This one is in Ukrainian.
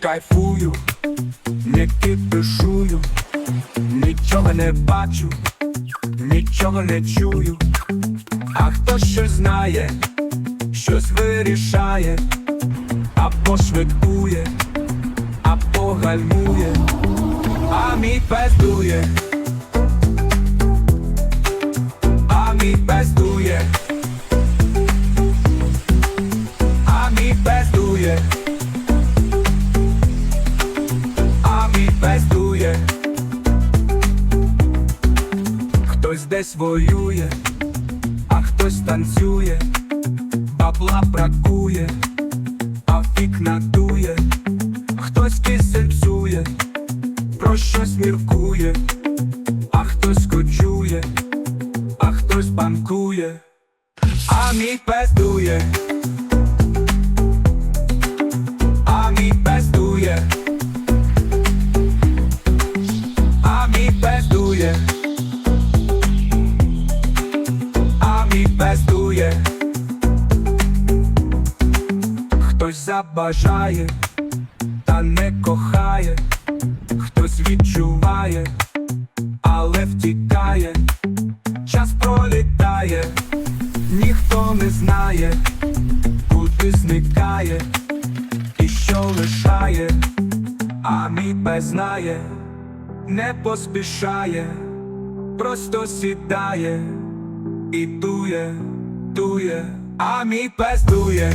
кайфую, не кипишую, нічого не бачу, нічого не чую, а хто щось знає, щось вирішає, або швидкує, або гальмує, а мій пес хтось десь воює, а хтось танцює, бабла бракує, а фік надує, хтось кисень псує, про щось міркує, а хтось кочує, а хтось банкує, а мій пес дує. А мій а мій пес дує, хтось забажає, та не кохає, хтось відчуває, але втікає, час пролітає, ніхто не знає, куди зникає і що лишає, а мій пес знає, не поспішає, просто сідає і дує, дує, а мій пес дує,